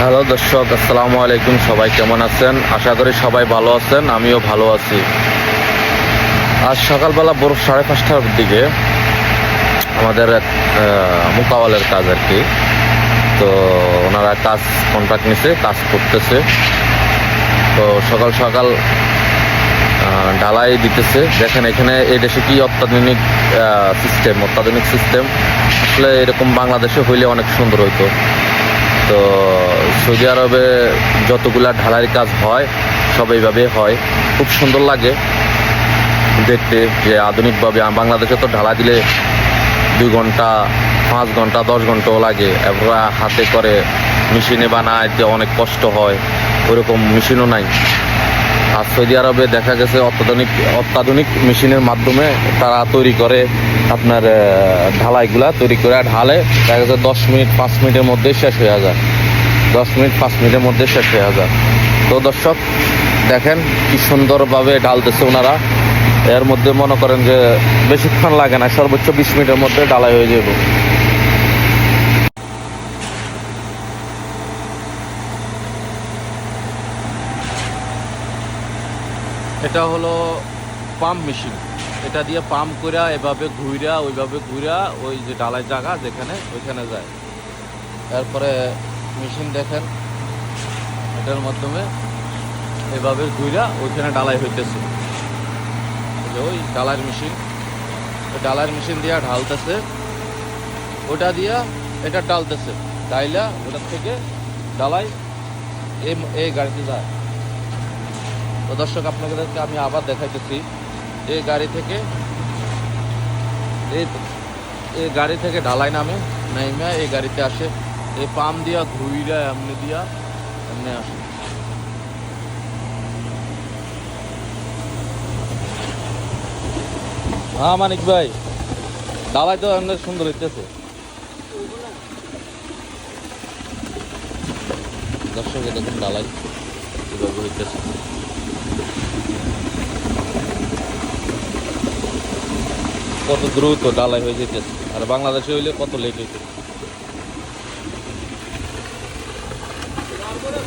Hello দর্শক, আসসালামু আলাইকুম। সবাই কেমন আছেন? আশা করি সবাই ভালো আছেন, আমিও ভালো আছি। আজ সকালবেলা ভোর সাড়ে পাঁচটার দিকে আমাদের এক মোকাওয়ালের কাজ আর কি। তো ওনারা কাজ কন্ট্রাক্ট নিছে, কাজ করতেছে। তো সকাল সকাল ঢালাই দিতেছে। দেখেন এখানে এই দেশে কি অত্যাধুনিক সিস্টেম অত্যাধুনিক সিস্টেম আসলে এরকম বাংলাদেশে হইলে অনেক সুন্দর হইতো। তো সৌদি আরবে যতগুলা ঢালাইয়ের কাজ হয়, সব এইভাবে হয়। খুব সুন্দর লাগে দেখতে যে আধুনিকভাবে বাংলাদেশে তো ঢালা দিলে দুই ঘণ্টা, পাঁচ ঘণ্টা, দশ ঘন্টাও লাগে। এবার হাতে করে মেশিনে বানাইতে অনেক কষ্ট হয়। ওরকম মেশিনও নাই। আর সৌদি আরবে দেখা গেছে অত্যাধুনিক অত্যাধুনিক মেশিনের মাধ্যমে তারা তৈরি করে আপনার ঢালাইগুলা তৈরি করে ঢালে। দেখা গেছে দশ মিনিট, পাঁচ মিনিটের মধ্যে শেষ হয়ে যায়। দশ মিনিট, পাঁচ মিনিটের মধ্যে শেষ হয়ে যায় তো দর্শক, দেখেন কি সুন্দরভাবে ঢালতেছে ওনারা। এর মধ্যে মনে করেন যে বেশিক্ষণ লাগে না, সর্বোচ্চ বিশ মিনিটের মধ্যে ঢালাই হয়ে যাবে। এটা হলো পাম্প মেশিন। এটা দিয়ে পাম্প কইরা এভাবে ঘুইরা, ওইভাবে ঘুইরা ওই যে ডালাই জায়গা যেখানে, ওইখানে যায়। তারপরে মেশিন দেখেন। এটার মাধ্যমে এভাবে ঘুইরা ওইখানে ডালাই হইতেছে। ওই ডালার মেশিন। ওই ডালার মেশিন দিয়া ঢালতেছে। ওটা দিয়া এটা ডালতেছে ডাইলা ওটার থেকে ডালাই এই গাড়িতে যায়। তো দর্শক, আপনাদেরকে আমি আবার দেখাইতেছি। এই গাড়ি থেকে এই গাড়ি থেকে ঢালাই নামে নাইমা এই গাড়িতে আসে। এই পাম দিয়া ঘুইরা এমনি দিয়া, এমনি আসে। হ্যাঁ মানিক ভাই। ডালাই তো এমনি সুন্দর হইতেছে। দর্শক এ দেখুন এভাবে হইতেছে। কত দ্রুত ডালাই হয়ে যেতেছে আর বাংলাদেশে হইলে কত লেট হইতেছে।